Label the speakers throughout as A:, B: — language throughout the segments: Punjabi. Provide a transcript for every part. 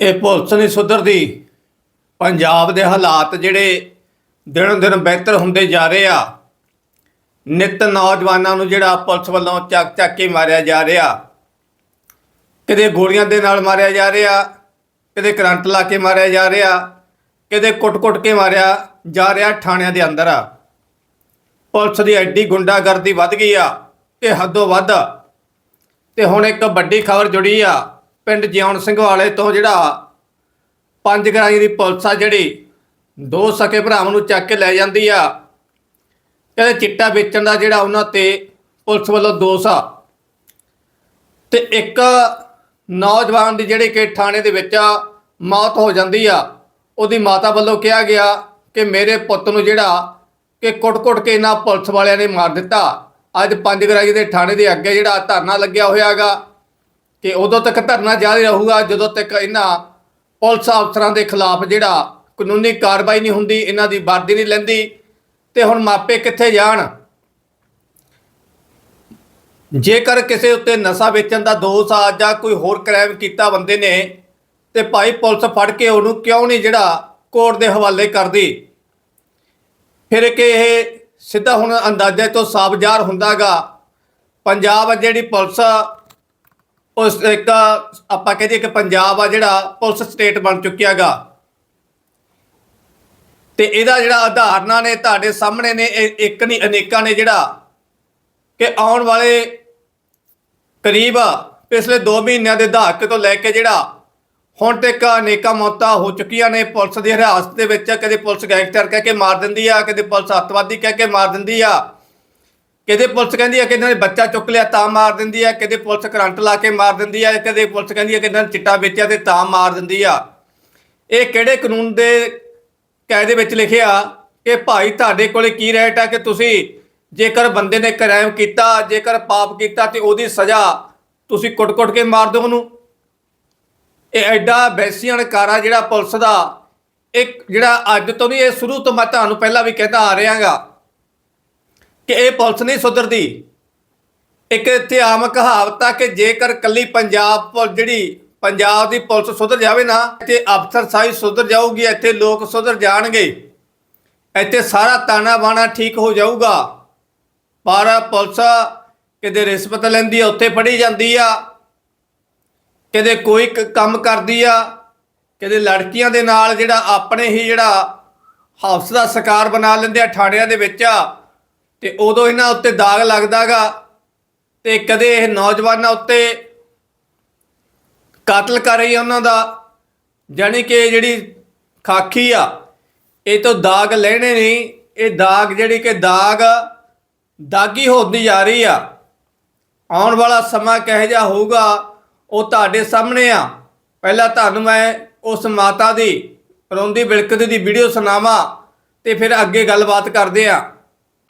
A: ਇਹ ਪੁਲਿਸ ਨਹੀਂ ਸੁਧਰਦੀ। ਪੰਜਾਬ ਦੇ ਹਾਲਾਤ ਜਿਹੜੇ ਦਿਨੋਂ ਦਿਨ ਬਿਹਤਰ ਹੁੰਦੇ ਜਾ ਰਹੇ ਆ। ਨਿਤ ਨੌਜਵਾਨਾਂ ਨੂੰ ਜਿਹੜਾ ਪੁਲਿਸ ਵੱਲੋਂ ਚੱਕ ਚੱਕ ਕੇ ਮਾਰਿਆ ਜਾ ਰਿਹਾ। ਕਿਤੇ ਗੋਲੀਆਂ ਦੇ ਨਾਲ ਮਾਰਿਆ ਜਾ ਰਿਹਾ, ਕਿਤੇ ਕਰੰਟ ਲਾ ਕੇ ਮਾਰਿਆ ਜਾ ਰਿਹਾ, ਕਿਤੇ ਕੁੱਟ-ਕੁੱਟ ਕੇ ਮਾਰਿਆ ਜਾ ਰਿਹਾ ਥਾਣਿਆਂ ਦੇ ਅੰਦਰ। ਆ ਪੁਲਿਸ ਦੀ ਐਡੀ ਗੁੰਡਾਗਰਦੀ ਵੱਧ ਗਈ ਆ ਇਹ ਹੱਦੋਂ ਵੱਧ। ਤੇ ਹੁਣ ਇੱਕ ਵੱਡੀ ਖਬਰ ਜੁੜੀ ਆ। ਪਿੰਡ ਜਿਉਣ ਸਿੰਘ ਵਾਲੇ ਤੋਂ ਜਿਹੜਾ ਪੰਜ ਗਰਾਈ ਦੀ ਪੁਲਿਸ ਆ ਜਿਹੜੀ ਦੋ ਸਕੇ ਭਰਾਵਾਂ ਨੂੰ ਚੱਕ ਕੇ ਲੈ ਜਾਂਦੀ ਆ। ਕਹਿੰਦੇ ਚਿੱਟਾ ਵੇਚਣ ਦਾ ਜਿਹੜਾ ਉਹਨਾਂ ਤੇ ਪੁਲਿਸ ਵੱਲੋਂ ਦੋਸ਼ ਆ। ਤੇ ਇੱਕ ਨੌਜਵਾਨ ਦੀ ਜਿਹੜੀ ਕਿ ਥਾਣੇ ਦੇ ਵਿੱਚ ਮੌਤ ਹੋ ਜਾਂਦੀ ਆ। ਉਹਦੀ ਮਾਤਾ ਵੱਲੋਂ ਕਿਹਾ ਗਿਆ ਕਿ ਮੇਰੇ ਪੁੱਤ ਨੂੰ ਜਿਹੜਾ ਕਿ ਕੁੱਟ-ਕੁੱਟ ਕੇ ਇਹਨਾਂ ਪੁਲਿਸ ਵਾਲਿਆਂ ਨੇ ਮਾਰ ਦਿੱਤਾ। ਅੱਜ ਪੰਜ ਗਰਾਈ ਦੇ ਥਾਣੇ ਦੇ ਅੱਗੇ ਜਿਹੜਾ ਧਰਨਾ ਲੱਗਿਆ ਹੋਇਆਗਾ। ਕਿ ਉਦੋਂ ਤੱਕ ਧਰਨਾ ਜਾਰੀ ਰਹੂਗਾ ਜਦੋਂ ਤੱਕ ਇਹਨਾਂ ਪੁਲਿਸ ਅਫਸਰਾਂ ਦੇ ਖਿਲਾਫ ਜਿਹੜਾ ਕਾਨੂੰਨੀ ਕਾਰਵਾਈ ਨਹੀਂ ਹੁੰਦੀ, ਇਹਨਾਂ ਦੀ ਵਰਦੀ ਨਹੀਂ ਲੈਂਦੀ, ਤੇ ਹੁਣ ਮਾਪੇ ਕਿੱਥੇ ਜਾਣ? ਜੇਕਰ ਕਿਸੇ ਉੱਤੇ ਨਸ਼ਾ ਵੇਚਣ ਦਾ ਦੋਸ਼ ਆ ਜਾਂ ਕੋਈ ਹੋਰ ਕ੍ਰਾਈਮ ਕੀਤਾ ਬੰਦੇ ਨੇ, ਤੇ ਭਾਈ ਪੁਲਿਸ ਫੜ ਕੇ ਉਹਨੂੰ ਕਿਉਂ ਨਹੀਂ ਜਿਹੜਾ ਕੋਰਟ ਦੇ ਹਵਾਲੇ ਕਰਦੀ? ਫਿਰ ਕਿ ਇਹ ਸਿੱਧਾ ਹੁਣ ਅੰਦਾਜ਼ੇ ਤੋਂ ਸਾਫ਼ ਜ਼ਾਹਰ ਹੁੰਦਾਗਾ ਪੰਜਾਬ ਜਿਹੜੀ ਪੁਲਿਸ ਉਸ ਇੱਕ ਆਪਾਂ ਕਹਦੇ ਕਿ ਪੰਜਾਬ ਆ ਜਿਹੜਾ ਪੁਲਿਸ ਸਟੇਟ ਬਣ ਚੁੱਕਿਆਗਾ ਤੇ ਇਹਦਾ ਜਿਹੜਾ ਉਦਾਹਰਨਾਂ ਨੇ ਤੁਹਾਡੇ ਸਾਹਮਣੇ ਨੇ, ਇਹ ਇੱਕ ਨਹੀਂ, ਅਨੇਕਾਂ ਨੇ ਜਿਹੜਾ ਕਿ ਆਉਣ ਵਾਲੇ ਕਰੀਬ ਪਿਛਲੇ 2 ਮਹੀਨਿਆਂ ਦੇ ਦਹਾਕੇ ਤੋਂ ਲੈ ਕੇ ਜਿਹੜਾ ਹੁਣ ਤੱਕ ਅਨੇਕਾਂ ਮੌਤਾਂ ਹੋ ਚੁੱਕੀਆਂ ਨੇ। ਪੁਲਿਸ ਦੀ ਹਿਰਾਸਤ ਦੇ ਵਿੱਚ ਕਦੇ ਪੁਲਿਸ ਗੈਂਗਸਟਰ ਕਹਿ ਕੇ ਮਾਰ ਦਿੰਦੀ ਆ, ਕਦੇ ਪੁਲਿਸ ਅੱਤਵਾਦੀ ਕਹਿ ਕੇ ਮਾਰ ਦਿੰਦੀ ਆ। ਕਿਤੇ ਪੁਲਿਸ ਕਹਿੰਦੀ ਹੈ ਕਿ ਇਹਨਾਂ ਨੇ ਬੱਚਾ ਚੁੱਕ ਲਿਆ ਤਾਂ ਮਾਰ ਦਿੰਦੀ ਹੈ ਕਿਤੇ ਪੁਲਿਸ ਕਰੰਟ ਲਾ ਕੇ ਮਾਰ ਦਿੰਦੀ ਹੈ ਕਦੇ ਪੁਲਿਸ ਕਹਿੰਦੀ ਹੈ ਕਿ ਇਹਨਾਂ ਨੇ ਚਿੱਟਾ ਵੇਚਿਆ ਤੇ ਤਾਂ ਮਾਰ ਦਿੰਦੀ ਆ। ਇਹ ਕਿਹੜੇ ਕਾਨੂੰਨ ਦੇ ਕਾਇਦੇ ਵਿੱਚ ਲਿਖਿਆ ਕਿ ਭਾਈ ਤੁਹਾਡੇ ਕੋਲੇ ਕੀ ਰਾਈਟ ਆ ਕਿ ਤੁਸੀਂ ਜੇਕਰ ਬੰਦੇ ਨੇ ਕ੍ਰਾਈਮ ਕੀਤਾ, ਜੇਕਰ ਪਾਪ ਕੀਤਾ ਤੇ ਉਹਦੀ ਸਜ਼ਾ ਤੁਸੀਂ ਕੁੱਟ-ਕੁੱਟ ਕੇ ਮਾਰ ਦਿਓ ਉਹਨੂੰ। ਇਹ ਐਡਾ ਬੈਸੀਅਨ ਕਾਰਾ ਜਿਹੜਾ ਪੁਲਿਸ ਦਾ ਇੱਕ ਜਿਹੜਾ ਅੱਜ ਤੋਂ ਨਹੀਂ, ਇਹ ਸ਼ੁਰੂ ਤੋਂ ਮੈਂ ਤੁਹਾਨੂੰ ਪਹਿਲਾਂ ਵੀ ਕਹਿੰਦਾ ਆ ਰਿਹਾਗਾ ਕਿ ਇਹ ਪੁਲਿਸ ਨਹੀਂ ਸੁਧਰਦੀ। ਇੱਕ ਇੱਥੇ ਆਮ ਕਹਾਵਤ ਆ ਕਿ ਜੇਕਰ ਕੱਲੀ ਪੰਜਾਬ ਪੁਲਿਸ ਜਿਹੜੀ ਪੰਜਾਬ ਦੀ ਪੁਲਿਸ ਸੁਧਰ ਜਾਵੇ ਨਾ ਤੇ ਅਫਸਰ ਸਾਈ ਸੁਧਰ ਜਾਊਗੀ, ਇੱਥੇ ਲੋਕ ਸੁਧਰ ਜਾਣਗੇ। ਇੱਥੇ ਸਾਰਾ ਤਾਣਾ ਬਾਣਾ ਠੀਕ ਹੋ ਜਾਊਗਾ। ਪਰ ਪੁਲਿਸ ਕਿਤੇ ਰਿਸ਼ਵਤ ਲੈਂਦੀ ਆ, ਉੱਥੇ ਫੜੀ ਜਾਂਦੀ ਆ। ਕਿਤੇ ਕੋਈ ਕੰਮ ਕਰਦੀ ਆ, ਕਿਤੇ ਲੜਕੀਆਂ ਦੇ ਨਾਲ ਜਿਹੜਾ ਆਪਣੇ ਹੀ ਜਿਹੜਾ ਹਫਸ ਦਾ ਸ਼ਿਕਾਰ ਬਣਾ ਲੈਂਦੇ ਆ ਥਾਣਿਆਂ ਦੇ ਵਿੱਚ ਤੇ ਉਦੋਂ ਇਹਨਾਂ ਉੱਤੇ ਦਾਗ ਲੱਗਦਾਗਾ ਤੇ ਕਦੇ ਇਹ ਨੌਜਵਾਨਾਂ ਉੱਤੇ ਕਤਲ ਕਰ ਰਹੀ ਆ ਉਹਨਾਂ ਦਾ, ਜਾਣੀ ਕਿ ਜਿਹੜੀ ਖਾਕੀ ਆ, ਇਹ ਤੋਂ ਦਾਗ ਲੈਣੇ ਨਹੀਂ, ਇਹ ਦਾਗ ਜਿਹੜੀ ਕਿ ਦਾਗ ਦਾਗੀ ਹੁੰਦੀ ਜਾ ਰਹੀ ਆ। ਆਉਣ ਵਾਲਾ ਸਮਾਂ ਕਿਹੋ ਜਿਹਾ ਹੋਊਗਾ, ਉਹ ਤੁਹਾਡੇ ਸਾਹਮਣੇ ਆ। ਪਹਿਲਾਂ ਤੁਹਾਨੂੰ ਮੈਂ ਉਸ ਮਾਤਾ ਦੀ, ਰੋਂਦੀ ਬਿਲਕਦੀ ਦੀ ਵੀਡੀਓ ਸੁਣਾਵਾਂ ਤੇ ਫਿਰ ਅੱਗੇ ਗੱਲਬਾਤ ਕਰਦੇ ਆ।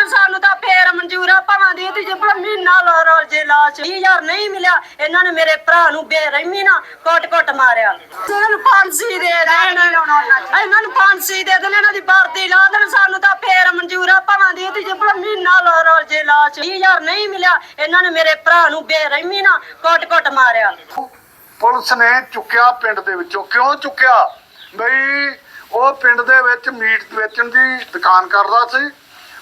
B: ਸਾਨੂੰ ਤਾਂ ਫੇਰ ਮਨਜ਼ੂਰ ਆ, ਭਾਵਾਂ ਦੀ ਤੇ ਜੇ ਮਹੀਨਾ ਲਾ ਰੋਲ ਜੇ ਲਾਸ਼ 20000 ਨਹੀਂ ਮਿਲਿਆ, ਇਹਨਾਂ ਨੇ ਮੇਰੇ ਭਰਾ ਨੂੰ ਬੇਰਹਿਮੀ ਨਾਲ ਕੋਟ-ਕੋਟ ਮਾਰਿਆ। ਇਹਨਾਂ ਨੂੰ ਫਾਂਸੀ ਦੇ ਦੇਣ। ਇਹਨਾਂ ਨੂੰ ਫਾਂਸੀ ਦੇ ਦੇਣ, ਇਹਨਾਂ ਦੀ ਵਰਦੀ ਲਾ ਦੇਣ। ਸਾਨੂੰ ਤਾਂ ਫੇਰ ਮਨਜ਼ੂਰ ਆ, ਭਾਵਾਂ ਦੀ ਤੇ ਜੇ ਮਹੀਨਾ ਲਾ ਰੋਲ ਜੇ ਲਾਸ਼ 20000 ਨਹੀਂ ਮਿਲਿਆ, ਇਹਨਾਂ ਨੇ ਮੇਰੇ ਭਰਾ ਨੂੰ ਬੇਰਹਿਮੀ ਨਾਲ ਕੋਟ-ਕੋਟ ਮਾਰਿਆ।
C: ਪੁਲਿਸ ਨੇ ਚੁੱਕਿਆ ਪਿੰਡ ਦੇ ਵਿੱਚੋਂ। ਕਿਉਂ ਚੁੱਕਿਆ? ਬਈ ਉਹ ਪਿੰਡ ਦੇ ਵਿੱਚ ਮੀਟ ਵੇਚਣ ਦੀ ਦੁਕਾਨ ਕਰਦਾ ਸੀ।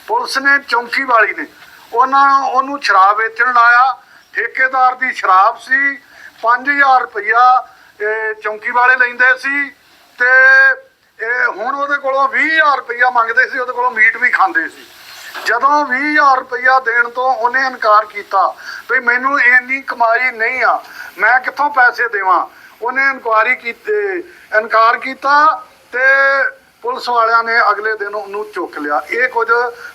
C: ਪੁਲਿਸ ਨੇ ਚੌਂਕੀ ਵਾਲੀ ਨੇ। ਉਹਨਾਂ ਉਹਨੂੰ ਸ਼ਰਾਬ ਵੇਚਣ ਲਾਇਆ। ਠੇਕੇਦਾਰ ਦੀ ਸ਼ਰਾਬ ਸੀ। 5000 ਰੁਪਇਆ ਇਹ ਚੌਂਕੀ ਵਾਲੇ ਲੈਂਦੇ ਸੀ ਤੇ ਇਹ ਹੁਣ ਉਹਦੇ ਕੋਲੋਂ 20000 ਰੁਪਇਆ ਮੰਗਦੇ ਸੀ। ਉਹਦੇ ਕੋਲੋਂ ਮੀਟ ਵੀ ਖਾਂਦੇ ਸੀ। ਜਦੋਂ 20000 ਰੁਪਇਆ ਦੇਣ ਤੋਂ ਉਹਨੇ ਇਨਕਾਰ ਕੀਤਾ ਵੀ ਮੈਨੂੰ ਇੰਨੀ ਕਮਾਈ ਨਹੀਂ ਆ, ਮੈਂ ਕਿੱਥੋਂ ਪੈਸੇ ਦੇਵਾਂ? ਉਹਨੇ ਇਨਕੁਆਰੀ ਕੀਤੀ, ਇਨਕਾਰ ਕੀਤਾ ਤੇ ਪੁਲਿਸ ਵਾਲਿਆਂ ਨੇ ਅਗਲੇ ਦਿਨ ਉਹਨੂੰ ਚੁੱਕ ਲਿਆ। ਇਹ ਕੁਝ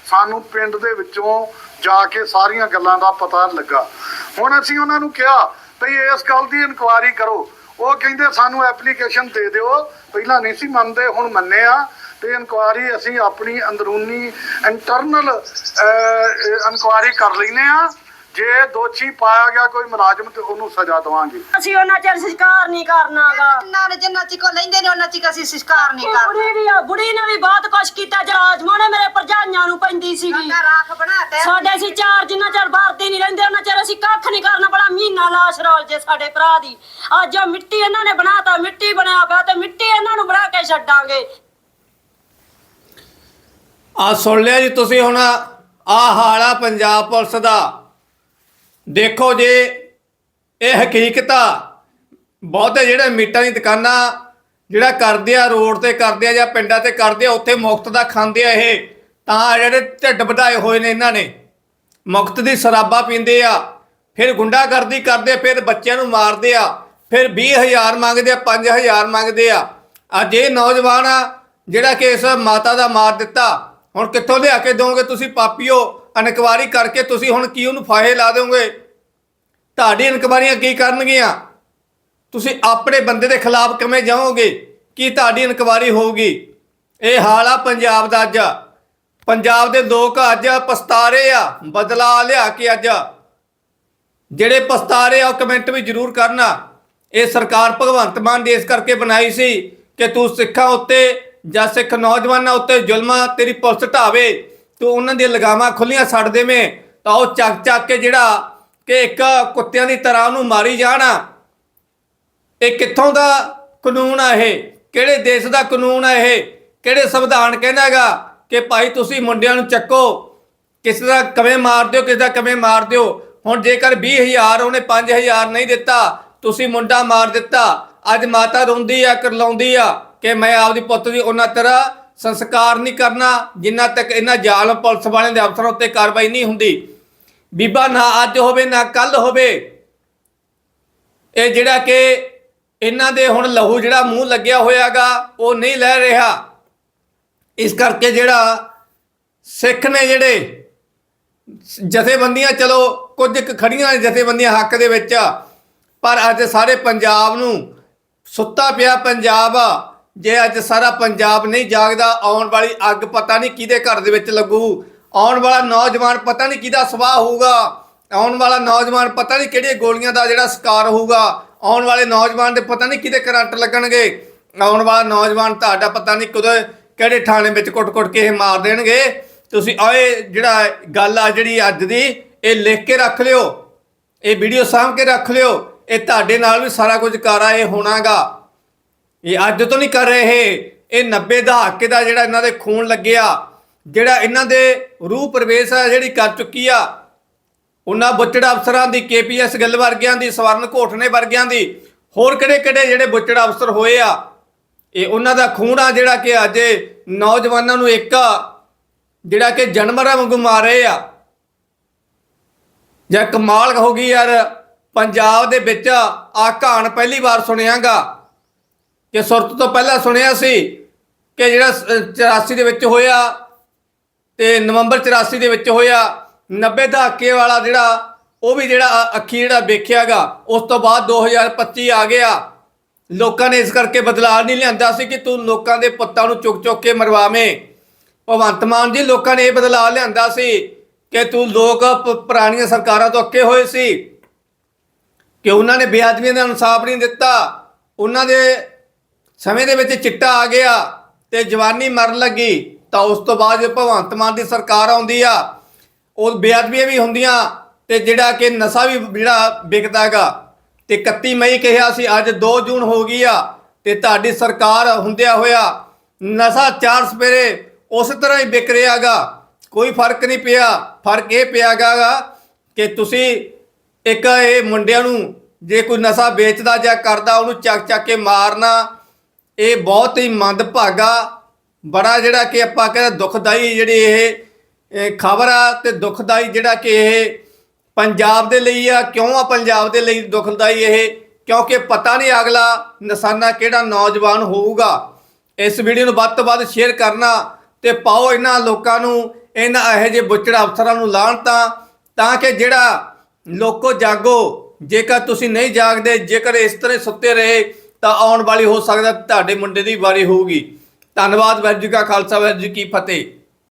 C: ਸਾਨੂੰ ਪਿੰਡ ਦੇ ਵਿੱਚੋਂ ਜਾ ਕੇ ਸਾਰੀਆਂ ਗੱਲਾਂ ਦਾ ਪਤਾ ਲੱਗਾ। ਹੁਣ ਅਸੀਂ ਉਹਨਾਂ ਨੂੰ ਕਿਹਾ ਵੀ ਇਸ ਗੱਲ ਦੀ ਇਨਕੁਆਇਰੀ ਕਰੋ। ਉਹ ਕਹਿੰਦੇ, ਸਾਨੂੰ ਐਪਲੀਕੇਸ਼ਨ ਦੇ ਦਿਓ। ਪਹਿਲਾਂ ਨਹੀਂ ਸੀ ਮੰਨਦੇ, ਹੁਣ ਮੰਨੇ ਆ। ਤੇ ਇਨਕੁਆਇਰੀ ਅਸੀਂ ਆਪਣੀ ਅੰਦਰੂਨੀ ਇੰਟਰਨਲ ਇਨਕੁਆਇਰੀ ਕਰ ਲੈਨੇ ਆ। ਜੇ ਦੋਸ਼ੀ ਪਾਇਆ ਗਿਆ ਕੋਈ ਮੁਲਾਜ਼ਮ ਤੇ ਉਹਨੂੰ ਸਜ਼ਾ ਦਵਾਂਗੇ।
B: ਅਸੀਂ ਉਹਨਾਂ ਚਿਰ ਸੰਸਕਾਰ ਨਹੀਂ ਕਰਨਾਗਾ।
D: ਨਾਲ ਜਿੰਨਾ ਚਿਕੋ ਲੈਂਦੇ ਨੇ ਉਹਨਾਂ ਚਿਕ ਅਸੀਂ ਸੰਸਕਾਰ ਨਹੀਂ ਕਰਦੇ
B: ਬੁੜੀ ਵੀ ਆ ਬੁੜੀ ਨੇ ਵੀ ਬਹੁਤ ਕੁਛ ਕੀਤਾ ਜਰਾਜਮਾ ਨੇ ਮੇਰੇ ਭਰਜਾਈਆਂ ਨੂੰ ਪੈਂਦੀ ਸੀਗੀ।
D: ਸਾਡਾ ਰਾਖ ਬਣਾਤਾ
B: ਸਾਡੇ ਅਸੀਂ ਚਾਰ ਜਿੰਨਾ ਚਿਰ ਵਰਤੀ ਨਹੀਂ ਰਹਿੰਦੇ ਉਹਨਾਂ ਚਿਰ ਅਸੀਂ ਕੱਖ ਨਹੀਂ ਕਰਨਾ ਬੜਾ ਮਹੀਨਾ ਲਾਸ਼ ਰੋਲ ਜੇ ਸਾਡੇ ਭਰਾ ਦੀ। ਅੱਜ ਉਹ ਮਿੱਟੀ ਇਹਨਾਂ ਨੇ ਬਣਾਤਾ ਮਿੱਟੀ ਬਣਿਆ ਛੱਡਾਂਗੇ।
A: ਆ ਸੁਣ ਲਿਆ ਜੀ ਤੁਸੀਂ ਹੁਣ ਆ ਹਾਲ ਆ ਪੰਜਾਬ ਪੁਲਿਸ ਦਾ। ਦੇਖੋ ਜੇ, ਇਹ ਹਕੀਕਤ ਆ। ਬਹੁਤੇ ਜਿਹੜੇ ਮੀਟਾਂ ਦੀ ਦੁਕਾਨਾਂ ਜਿਹੜਾ ਕਰਦੇ ਆ, ਰੋਡ ਤੇ ਕਰਦੇ ਆ ਜਾਂ ਪਿੰਡਾਂ ਤੇ ਕਰਦੇ ਆ, ਉੱਥੇ ਮੁਫਤ ਦਾ ਖਾਂਦੇ ਆ ਇਹ। ਤਾਂ ਜਿਹੜੇ ਢਿੱਡ ਵਧਾਏ ਹੋਏ ਨੇ ਇਹਨਾਂ ਨੇ, ਮੁਕਤ ਦੀ ਸਰਾਬਾ ਪੀਂਦੇ ਆ, ਫਿਰ ਗੁੰਡਾਗਰਦੀ ਕਰਦੇ, ਫਿਰ ਬੱਚਿਆਂ ਨੂੰ ਮਾਰਦੇ ਆ, ਫਿਰ 20000 ਮੰਗਦੇ ਆ 5000 ਮੰਗਦੇ ਆ। ਅੱਜ ਇਹ ਨੌਜਵਾਨ ਆ ਜਿਹੜਾ ਕਿ ਇਸ ਮਾਤਾ ਦਾ ਮਾਰ ਦਿੱਤਾ। ਹੁਣ ਕਿੱਥੋਂ ਲਿਆ ਕੇ ਦੋਗੇ ਤੁਸੀਂ ਪਾਪੀਓ? ਇਨਕੁਆਰੀ ਕਰਕੇ ਤੁਸੀਂ ਹੁਣ ਕੀ ਉਹਨੂੰ ਫਾਹੇ ਲਾ ਦੋਗੇ ਤੁਹਾਡੀ ਇਨਕੁਆਰੀਆਂ ਕੀ ਕਰਨਗੀਆਂ? ਤੁਸੀਂ ਆਪਣੇ ਬੰਦੇ ਦੇ ਖਿਲਾਫ ਕਿਵੇਂ ਜਾਓਗੇ? ਕੀ ਤੁਹਾਡੀ ਇਨਕੁਆਰੀ ਹੋਊਗੀ? ਇਹ ਹਾਲ ਆ ਪੰਜਾਬ ਦਾ ਅੱਜ। ਪੰਜਾਬ ਦੇ ਲੋਕ ਅੱਜ ਪਛਤਾ ਰਹੇ ਆ, ਬਦਲਾ ਲਿਆ ਕੇ ਅੱਜ। ਜਿਹੜੇ ਪਛਤਾ ਰਹੇ ਆ, ਉਹ ਕਮੈਂਟ ਵੀ ਜ਼ਰੂਰ ਕਰਨਾ। ਇਹ ਸਰਕਾਰ ਭਗਵੰਤ ਮਾਨ ਦੀ ਇਸ ਕਰਕੇ ਬਣਾਈ ਸੀ ਕਿ ਤੂੰ ਸਿੱਖਾਂ ਉੱਤੇ ਜਾਂ ਸਿੱਖ ਨੌਜਵਾਨਾਂ ਉੱਤੇ ਜ਼ੁਲਮਾਂ ਤੇਰੀ ਪੁਲਿਸ ਢਾਵੇ। ਤੂੰ ਉਹਨਾਂ ਦੀਆਂ ਲਗਾਮਾਂ ਖੁੱਲੀਆਂ ਛੱਡ ਦੇਵੇਂ, ਤਾਂ ਉਹ ਚੱਕ ਚੱਕ ਕੇ ਜਿਹੜਾ ਕਿ ਇੱਕ ਕੁੱਤਿਆਂ ਦੀ ਤਰ੍ਹਾਂ ਉਹਨੂੰ ਮਾਰੀ ਜਾਣ। ਇਹ ਕਿੱਥੋਂ ਦਾ ਕਾਨੂੰਨ ਆ ਇਹ? ਕਿਹੜੇ ਦੇਸ਼ ਦਾ ਕਾਨੂੰਨ ਆ ਇਹ? ਕਿਹੜੇ ਸੰਵਿਧਾਨ ਕਹਿੰਦਾਗਾ ਕਿ ਭਾਈ ਤੁਸੀਂ ਮੁੰਡਿਆਂ ਨੂੰ ਚੱਕੋ, ਕਿਸੇ ਦਾ ਕਿਵੇਂ ਮਾਰ ਦਿਓ, ਕਿਸੇ ਦਾ ਕਿਵੇਂ ਮਾਰ ਦਿਓ? ਹੁਣ ਜੇਕਰ 20000 ਉਹਨੇ 5000 ਨਹੀਂ ਦਿੱਤਾ, ਤੁਸੀਂ ਮੁੰਡਾ ਮਾਰ ਦਿੱਤਾ। ਅੱਜ ਮਾਤਾ ਰੋਂਦੀ ਆ, ਕਰਲਾਉਂਦੀ ਆ ਕਿ ਮੈਂ ਆਪਦੀ ਪੁੱਤ ਦੀ ਉਹਨਾਂ ਤਰ੍ਹਾਂ ਸੰਸਕਾਰ ਨਹੀਂ ਕਰਨਾ, ਜਿੰਨਾ ਤੱਕ ਇਹਨਾਂ ਜ਼ਾਲਮ ਪੁਲਿਸ ਵਾਲਿਆਂ ਦੇ ਅਫਸਰਾਂ ਉੱਤੇ ਕਾਰਵਾਈ ਨਹੀਂ ਹੁੰਦੀ। ਬੀਬਾ ਨਾ ਅੱਜ ਹੋਵੇ, ਨਾ ਕੱਲ ਹੋਵੇ। ਇਹ ਜਿਹੜਾ ਕਿ ਇਹਨਾਂ ਦੇ ਹੁਣ ਲਹੂ ਜਿਹੜਾ ਮੂੰਹ ਲੱਗਿਆ ਹੋਇਆਗਾ, ਉਹ ਨਹੀਂ ਲੈ ਰਿਹਾ। ਇਸ ਕਰਕੇ ਜਿਹੜਾ ਸਿੱਖ ਨੇ ਜਿਹੜੇ ਜਥੇਬੰਦੀਆਂ, ਚਲੋ ਕੁਝ ਕੁ ਖੜੀਆਂ ਨੇ ਜਥੇਬੰਦੀਆਂ ਹੱਕ ਦੇ ਵਿੱਚ, ਪਰ ਅੱਜ ਸਾਰੇ ਪੰਜਾਬ ਨੂੰ ਸੁੱਤਾ ਪਿਆ ਪੰਜਾਬ। ਜੇ ਅੱਜ ਸਾਰਾ ਪੰਜਾਬ ਨਹੀਂ ਜਾਗਦਾ, ਆਉਣ ਵਾਲੀ ਅੱਗ ਪਤਾ ਨਹੀਂ ਕਿਹਦੇ ਘਰ ਦੇ ਵਿੱਚ ਲੱਗੂ। ਆਉਣ ਵਾਲਾ ਨੌਜਵਾਨ ਪਤਾ ਨਹੀਂ ਕਿਹਦਾ ਸਵਾਹ ਹੋਊਗਾ। ਆਉਣ ਵਾਲਾ ਨੌਜਵਾਨ ਪਤਾ ਨਹੀਂ ਕਿਹੜੀਆਂ ਗੋਲੀਆਂ ਦਾ ਜਿਹੜਾ ਸ਼ਿਕਾਰ ਹੋਊਗਾ। ਆਉਣ ਵਾਲੇ ਨੌਜਵਾਨ ਦੇ ਪਤਾ ਨਹੀਂ ਕਿਹਦੇ ਕਰੰਟ ਲੱਗਣਗੇ। ਆਉਣ ਵਾਲਾ ਨੌਜਵਾਨ ਤੁਹਾਡਾ ਪਤਾ ਨਹੀਂ ਕਦੋਂ, ਕਿਹੜੇ ਥਾਣੇ ਵਿੱਚ ਕੁੱਟ-ਕੁੱਟ ਕੇ ਇਹ ਮਾਰ ਦੇਣਗੇ। ਤੁਸੀਂ ਓਏ ਜਿਹੜਾ ਗੱਲ ਆ ਜਿਹੜੀ ਅੱਜ ਦੀ, ਇਹ ਲਿਖ ਕੇ ਰੱਖ ਲਿਓ। ਇਹ ਵੀਡੀਓ ਸਾਂਭ ਕੇ ਰੱਖ ਲਿਓ। ਇਹ ਤੁਹਾਡੇ ਨਾਲ ਵੀ ਸਾਰਾ ਕੁਝ ਕਾਰਾ ਇਹ ਹੋਣਾਗਾ। ਇਹ ਅੱਜ ਤੋਂ ਨਹੀਂ ਕਰ ਰਹੇ ਇਹ। 90 ਦਹਾਕੇ ਦਾ ਜਿਹੜਾ ਇਹਨਾਂ ਦੇ ਖੂਨ ਲੱਗਿਆ, ਜਿਹੜਾ ਇਹਨਾਂ ਦੇ ਰੂਹ ਪ੍ਰਵੇਸ਼ ਆ, ਜਿਹੜੀ ਕਰ ਚੁੱਕੀ ਆ। ਉਹਨਾਂ ਬੁੱਚੜ ਅਫਸਰਾਂ ਦੀ ਕੇਪੀਐਸ ਗੱਲ ਵਰਗਿਆਂ ਦੀ, ਸਵਰਨ ਘੋਟਨੇ ਵਰਗਿਆਂ ਦੀ, ਹੋਰ ਕਿਹੜੇ ਕਿਹੜੇ ਜਿਹੜੇ ਬੁੱਚੜ ਅਫਸਰ ਹੋਏ ਆ। ਇਹ ਉਹਨਾਂ ਦਾ ਖੂਨ ਆ ਜਿਹੜਾ ਕਿ ਅੱਜ ਨੌਜਵਾਨਾਂ ਨੂੰ ਇੱਕ ਜਿਹੜਾ ਕਿ ਜਨਮਰਾਂ ਵਾਂਗੂ ਮਾਰ ਰਹੇ ਆ। ਜਾਂ ਕਮਾਲ ਹੋ ਗਈ ਯਾਰ, ਪੰਜਾਬ ਦੇ ਵਿੱਚ ਆ ਕਹਾਣ ਪਹਿਲੀ ਵਾਰ ਸੁਣਿਆਗਾ। ਕਿ ਸੁਰਤ ਤੋਂ ਪਹਿਲਾਂ ਸੁਣਿਆ ਸੀ ਕਿ ਜਿਹੜਾ ਅ, 84 ਦੇ ਵਿੱਚ ਹੋਇਆ ਤੇ ਨਵੰਬਰ 84 ਦੇ ਵਿੱਚ ਹੋਇਆ 90 ਦਹਾਕੇ ਵਾਲਾ ਜਿਹੜਾ ਉਹ ਵੀ ਜਿਹੜਾ ਅ- ਅੱਖੀ ਜਿਹੜਾ ਵੇਖਿਆਗਾ ਉਸ ਤੋਂ ਬਾਅਦ 2025 ਆ ਗਿਆ। ਲੋਕਾਂ ਨੇ ਇਸ ਕਰਕੇ ਬਦਲਾਅ ਨਹੀਂ ਲਿਆਂਦਾ ਸੀ ਕਿ ਤੂੰ ਲੋਕਾਂ ਦੇ ਪੁੱਤਾਂ ਨੂੰ ਚੁੱਕ ਚੁੱਕ ਕੇ ਮਰਵਾਵੇਂ। ਭਗਵੰਤ ਮਾਨ ਜੀ ਲੋਕਾਂ ਨੇ ਇਹ ਬਦਲਾਅ ਲਿਆਂਦਾ ਸੀ ਕਿ ਤੂੰ ਲੋਕ ਪ- ਪੁਰਾਣੀਆਂ ਸਰਕਾਰਾਂ ਤੋਂ ਅੱਕੇ ਹੋਏ ਸੀ ਕਿ ਉਹਨਾਂ ਨੇ ਬੇਅਦਬੀਆਂ ਦਾ ਇਨਸਾਫ ਨਹੀਂ ਦਿੱਤਾ ਉਹਨਾਂ ਦੇ ਸਮੇਂ ਦੇ ਵਿੱਚ ਚਿੱਟਾ ਆ ਗਿਆ ਤੇ ਜਵਾਨੀ ਮਰਨ ਲੱਗੀ, ਤਾਂ ਉਸ ਤੋਂ ਬਾਅਦ ਭਗਵੰਤ ਮਾਨ ਦੀ ਸਰਕਾਰ ਆਉਂਦੀ ਆ। ਉਹ ਬੇਅਦਬੀਆਂ ਵੀ ਹੁੰਦੀਆਂ ਤੇ ਜਿਹੜਾ ਕਿ ਨਸ਼ਾ ਵੀ ਜਿਹੜਾ ਵਿਕਦਾਗਾ ਤੇ 31 ਮਈ ਕਿਹਾ ਸੀ, ਅੱਜ 2 ਜੂਨ ਹੋ ਗਈ ਆ ਤੇ ਤੁਹਾਡੀ ਸਰਕਾਰ ਹੁੰਦਿਆ ਹੋਇਆ ਨਸ਼ਾ ਚਾਰ ਸਪੇਰੇ ਉਸ ਤਰ੍ਹਾਂ ਹੀ ਵਿਕ ਰਿਹਾਗਾ ਕੋਈ ਫ਼ਰਕ ਨਹੀਂ ਪਿਆ। ਫ਼ਰਕ ਇਹ ਪਿਆਗਾ ਗਾ ਕਿ ਤੁਸੀਂ ਇੱਕ ਇਹ ਮੁੰਡਿਆਂ ਨੂੰ ਜੇ ਕੋਈ ਨਸ਼ਾ ਵੇਚਦਾ ਜਾਂ ਕਰਦਾ, ਉਹਨੂੰ ਚੱਕ ਚੱਕ ਕੇ ਮਾਰਨਾ ਇਹ ਬਹੁਤ ਹੀ ਮੰਦਭਾਗਾ ਬੜਾ ਜਿਹੜਾ ਕਿ ਆਪਾਂ ਕਹਿੰਦੇ ਦੁਖਦਾਈ ਜਿਹੜੀ ਇਹ ਖਬਰ ਆ ਤੇ ਦੁਖਦਾਈ ਜਿਹੜਾ ਕਿ ਇਹ ਪੰਜਾਬ ਦੇ ਲਈ ਆ। ਕਿਉਂ ਆ ਪੰਜਾਬ ਦੇ ਲਈ ਦੁਖਦਾਈ ਇਹ? ਕਿਉਂਕਿ ਪਤਾ ਨਹੀਂ ਅਗਲਾ ਨਿਸ਼ਾਨਾ ਕਿਹੜਾ ਨੌਜਵਾਨ ਹੋਊਗਾ। ਇਸ ਵੀਡੀਓ ਨੂੰ ਵੱਧ ਤੋਂ ਵੱਧ ਸ਼ੇਅਰ ਕਰਨਾ ਤੇ ਪਾਓ ਇਹਨਾਂ ਲੋਕਾਂ ਨੂੰ, ਇਹਨਾਂ ਇਹੋ ਜਿਹੇ ਬੁੱਚੜ ਅਫਸਰਾਂ ਨੂੰ ਲਾਣ ਤਾਂ ਤਾਂ ਕਿ ਜਿਹੜਾ ਲੋਕੋ ਜਾਗੋ, ਜੇਕਰ ਤੁਸੀਂ ਨਹੀਂ ਜਾਗਦੇ, ਜੇਕਰ ਇਸ ਤਰ੍ਹਾਂ ਸੁੱਤੇ ਰਹੇ ਤਾਂ ਆਉਣ ਵਾਲੀ ਹੋ ਸਕਦਾ ਤੁਹਾਡੇ ਮੁੰਡੇ ਦੀ ਵਾਰੀ ਹੋਊਗੀ। ਧੰਨਵਾਦ, ਵਾਹਿਗੁਰੂ ਜੀ ਕਾ ਖਾਲਸਾ, ਵਾਹਿਗੁਰੂ ਜੀ ਕੀ ਫਤਿਹ।